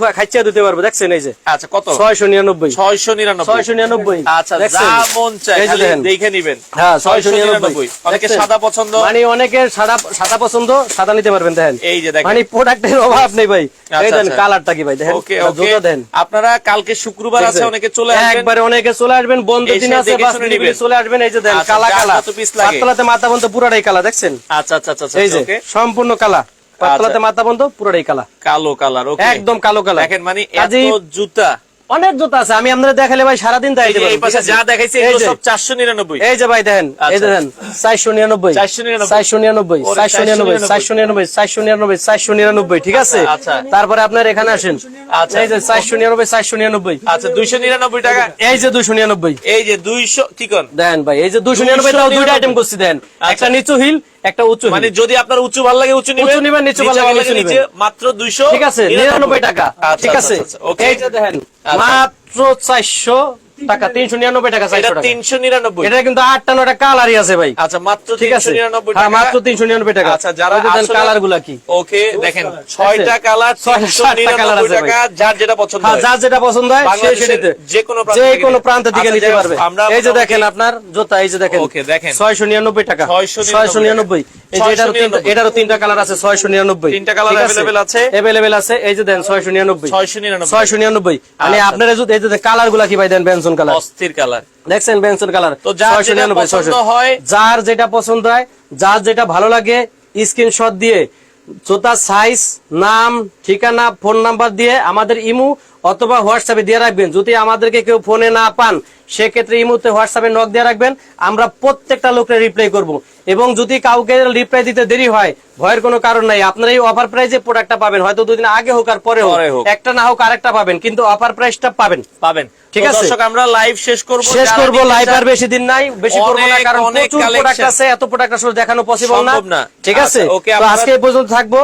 দিতে পারবে দেখছেন এই যে? আচ্ছা কত? ছয়শো নিরানব্বই। ছয়শো নিরানব্বই। ছয়শো নিরানব্বই আচ্ছা দেখছেন? যা মন যে খালি দেখে নিবেন। হ্যাঁ ছয়শো ছয়শো নিরানব্বই। নিরানব্বই অনেকে সাদা পছন্দ। মানে অনেকের সাদা সাদা পছন্দ সাদা নিতে পারবেন দেখেন। এই যে দেখেন। মানে প্রোডাক্টের অভাব নেই ভাই। আচ্ছা, আচ্ছা। কালারটা কি ভাই দেখেন ওকে এটা ওকে। জুতা দেন। আপনারা কালকে শুক্রবার আছে অনেকে চলে আসবেন। একবারে অনেকে চলে আসবেন বন্ধ দিন আছে বাস। চলে আসবেন এই যে দেন আচ্ছা, কালা কালা। পাতলাতে মাথা বন্ধ পুরাটাই কালা দেখছেন? আচ্ছা আচ্ছা আচ্ছা এই যে সম্পূর্ণ কালা। পাতলাতে মাথা বন্ধ পুরাটাই কালা। কালো কালার একদম কালো কালার। দেখেন মানে এত জুতা। অনেক জুতা আছে আমি আপনাদের দেখালে ভাই সারাদিন দেখাইতে যে এই পাশে? যা দেখাইছে এগুলো সব চারশো নিরানব্বই। এই যে ভাই দেখেন এই আচ্ছা। দেখেন চারশো নিরানব্বই। 499 চারশো নিরানব্বই ওরে, চারশো নিরানব্বই চারশো নিরানব্বই। চারশো নিরানব্বই চারশো নিরানব্বই ঠিক আছে? আচ্ছা। তারপরে আপনার এখানে আসেন। আচ্ছা। এই যে চারশো নিরানব্বই চারশো নিরানব্বই। আচ্ছা দুইশো নিরানব্বই টাকা। এই যে দুশো নিরানব্বই। এই যে দুইশো কি কন? দেন ভাই এই যে দুশো নিরানব্বই দুইটা আইটেম করছি দেন একটা নিচু হিল একটা উঁচু মানে যদি আপনার উঁচু ভালো লাগে উঁচু নিবেন উঁচু নিবেন, নিচু ভালো লাগে নিচু নিচে নিবেন। মাত্র দুইশো ঠিক আছে নিরানব্বই টাকা আচ্ছা, ঠিক আচ্ছা, আছে আচ্ছা, ওকে এই যে দেখেন। মাত্র চারশো টাকা তিনশো নিরানব্বই টাকা এটা চারশো টাকা। তিনশো নিরানব্বই। এটা কিন্তু আটটা নয়টা কালারই আছে ভাই। আচ্ছা মাত্র ঠিক আছে? নিরানব্বই হ্যাঁ টাকা। মাত্র তিনশো নিরানব্বই টাকা। আচ্ছা যারা কালারগুলা কি? ওকে দেখেন ছয়টা কালার ছয়টা, তিনশো সাতটা colour নিরানব্বই আছে যার যেটা পছন্দ হ্যাঁ। যার যেটা পছন্দ সে বাংলাদেশের সেটাতে যে কোনো প্রান্ত যে কোনো নিতে- প্রান্ত আচ্ছা, নিতে পারবে। এই যে দেখেন আপনার জুতা এই যে দেখেন। ওকে, দেখেন। ছয়শো নিরানব্বই টাকা। 699 ছয়শো নিরানব্বই। এটারও তিনটা 699 এটারও তিনটা কালার আছে ছয়শো নিরানব্বই। তিনটা colour available আছে। অ্যাভেলেবেল আছে। এই যে দেন ছয়শো নিরানব্বই। ছয়শো নিরানব্বই। ছয়শো নিরানব্বই। মানে। আপনার এই যে কালারগুলা কি ভাই দেন বেনসন কালার। অস্থির কালার। দেখছেন কালার। তো যার যেটা পছন্দ হয়- যার যেটা পছন্দ হয় যার যেটা ভালো লাগে স্ক্রিনশট দিয়ে জোতা সাইজ নাম ঠিকানা ফোন নাম্বার দিয়ে আমাদের ইমু অথবা হোয়াটসঅ্যাপে দিয়ে রাখবেন। যদি আমাদেরকে কেউ ফোনে না পান সেক্ষেত্রে ইমুতে হোয়াটসঅ্যাপে নক দিয়ে রাখবেন। আমরা প্রত্যেকটা লোকের রিপ্লাই করব। এবং যদি কাউকে রিপ্লাই দিতে দেরি হয় ভয়ের কোনো কারণ নাই। আপনারা এই অফার প্রাইজে প্রোডাক্টটা পাবেন। হয়তো দুদিন আগে হোক আর পরে হোক। একটা না হোক আরেকটা পাবেন কিন্তু অফার প্রাইসটা পাবেন। পাবেন। ঠিক আছে। দর্শক আমরা লাইভ শেষ করব। শেষ করব লাইভ আর বেশি দিন নাই। বেশি করব না কারণ প্রচুর প্রোডাক্ট আছে এত প্রোডাক্ট আসলে দেখানো পসিবল না। ঠিক আছে? আচ্ছা, okay, তো আজকে এই পর্যন্ত থাকব।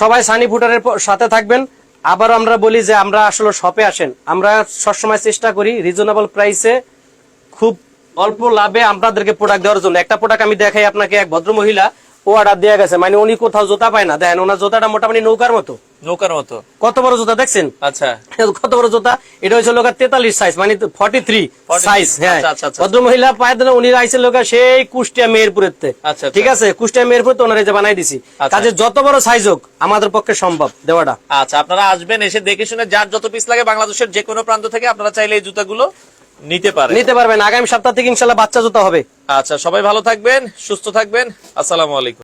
সবাই সানি ফুটারের সাথে থাকবেন। আবার আমরা বলি যে আমরা আসলে শপে আসেন। আমরা সবসময় চেষ্টা করি রিজনেবল প্রাইসে খুব অল্প লাভে আপনাদেরকে প্রোডাক্ট দেওয়ার জন্য। একটা প্রোডাক্ট আমি দেখাই আপনাকে এক ভদ্র মহিলা ও অর্ডার দেওয়া গেছে। মানে উনি কোথাও জুতা পায় না। দেখেন ওনার জুতাটা মোটামুটি নৌকার মতো। নৌকার মতো। কত বড় জুতা দেখছেন? আচ্ছা। কত বড় জুতা? এটা লোকের তেতাল্লিশ সাইজ মানে ফর্টি থ্রি সাইজ হ্যাঁ। ভদ্র মহিলা পায়ে দেন উনি আইসেন সেই কুষ্টিয়া মেহেরপুরের আচ্ছা, আচ্ছা। ঠিক আছে? কুষ্টিয়া মেহেরপুর তো ওনারা এই যে বানাই দিছি। আচ্ছা। কাজে যত বড় সাইজ হোক আমাদের পক্ষে সম্ভব দেওয়াটা। আচ্ছা আপনারা আসবেন এসে দেখে শুনে যার যত পিস লাগে বাংলাদেশের যে কোনো প্রান্ত থেকে আপনারা চাইলে এই জুতাগুলো নিতে পারে। নিতে পারবেন। আগামী সপ্তাহ থেকে ইনশাল্লাহ বাচ্চা জুতা হবে। আচ্ছা সবাই ভালো থাকবেন সুস্থ থাকবেন। আসসালামু আলাইকুম।